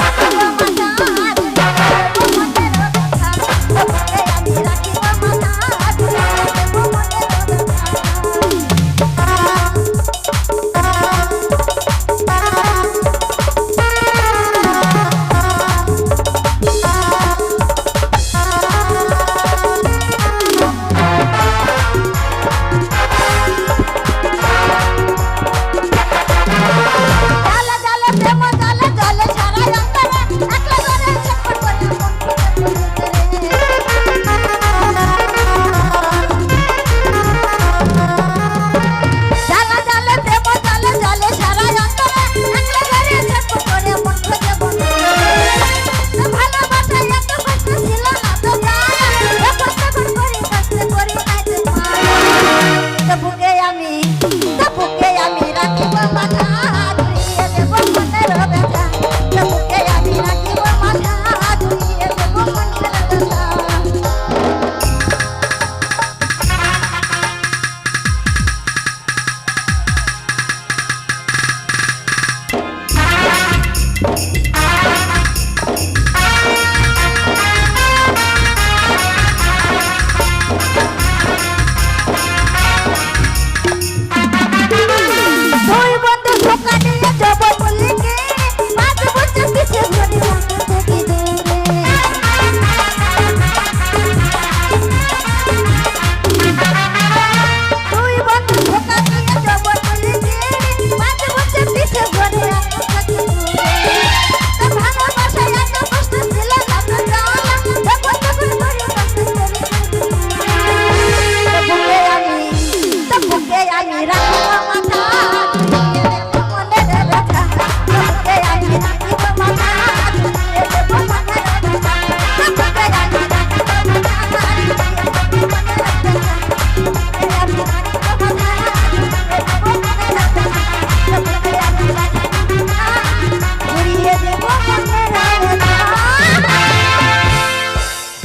রাখো মজা তোমাদের কথা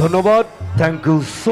ধন্যবাদ থ্যাংক ইউ সো